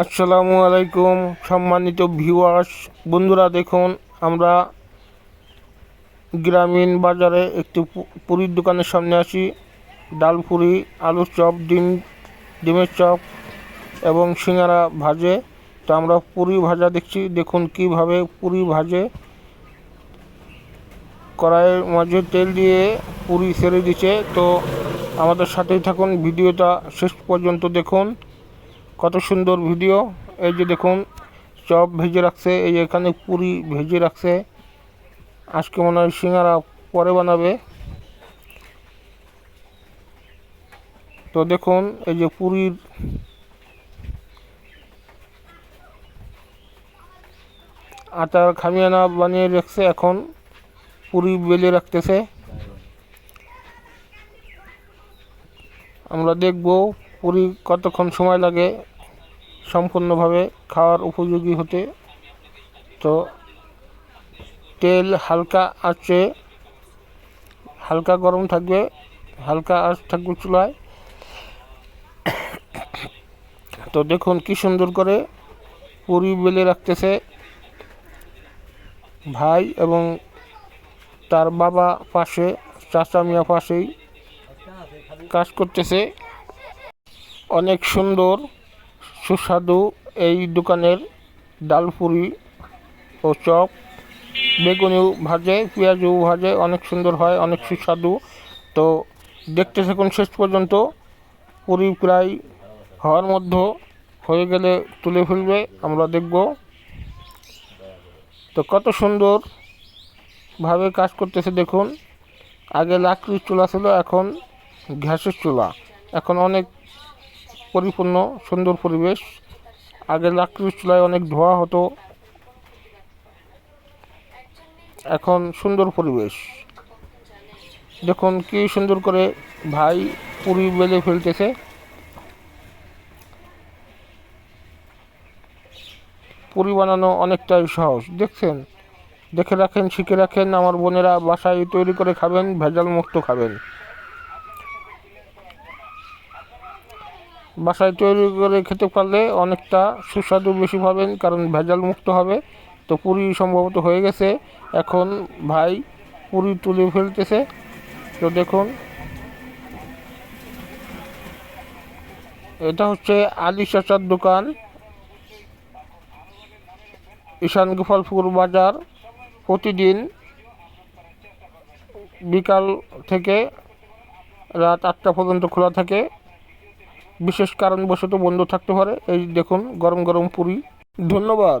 আসসালামু আলাইকুম, সম্মানিত ভিউয়ার্স বন্ধুরা, দেখুন, আমরা গ্রামীণ বাজারে একটি পুরীর দোকানের সামনে আছি। ডাল পুরি আলুর চপ, ডিম, ডিমের চপ এবং সিঙ্গারা ভাজে। তো আমরা পুরি ভাজা দেখছি। দেখুন কীভাবে পুরি ভাজে। কড়াইয়ের মাঝে তেল দিয়ে পুরি ছেড়ে দিচ্ছে। তো আমাদের সাথেই থাকুন। ভিডিওটা শেষ পর্যন্ত দেখুন। কত সুন্দর ভিডিও। এই যে দেখুন, চপ ভেজে রাখছে, এই এখানে পুরি ভেজে রাখছে। আজকে মনে হয় সিঙ্গারা পরে বানাবে। তো দেখুন, এই যে পুরীর আটার খামিয়ানা বানিয়ে রাখছে এখন। পুরি বেলে রাখতেছে। আমরা দেখব পুরি কতক্ষণ সময় লাগে। সম্পূর্ণভাবে খাওয়ার উপযোগী হতে, তো তেল হালকা আঁচে, হালকা গরম থাকবে, হালকা আঁচ থাকবে চুলায়। তো দেখুন কি সুন্দর করে পুরি বেলে রাখতেছে ভাই এবং তার বাবা পাশে, চাচা মিয়া পাশেই কাজ করতেছে। অনেক সুন্দর সুস্বাদু এই দোকানের ডাল পুরি ও চপ। বেগুনিও ভাজে, পেঁয়াজও ভাজে, অনেক সুন্দর হয়, অনেক সুস্বাদু। তো দেখতে থাকুন শেষ পর্যন্ত। পুরি প্রায় হওয়ার মধ্যে হয়ে গেলে তুলে ফেলবে, আমরা দেখব। তো কত সুন্দর ভাবে কাজ করতেছে দেখুন। আগে লাকড়ির চুলা ছিল, এখন গ্যাসের চুলা। এখন অনেক পরিপূর্ণ, সুন্দর পরিবেশ। আগে লাকড়ির চুলায় অনেক ধোয়া হতো। এখন সুন্দর পরিবেশ। দেখুন কি সুন্দর করে ভাই পুরি বেলে ফেলতেছে। পুরি বানানো অনেকটাই সহজ। দেখছেন? দেখে রাখেন, শিখে রাখেন, আমার বোনেরা বাসায় তৈরি করে খাবেন ভেজাল মুক্ত খাবেন। বাসায় তৈরি করে খেতে পারলে অনেকটা সুস্বাদু বেশি পাবেন, কারণ ভেজাল মুক্ত হবে। তো পুরি সম্ভবত হয়ে গেছে। এখন ভাই পুরি তুলে ফেলতেছে। তো দেখুন। এটা হচ্ছে আলি চাচার দোকান। ঈশান গোপালপুর বাজার। প্রতিদিন বিকাল থেকে রাত আটটা পর্যন্ত খোলা থাকে। বিশেষ কারণবশত বন্ধ থাকতে পারে। এই দেখুন গরম গরম পুরি। ধন্যবাদ।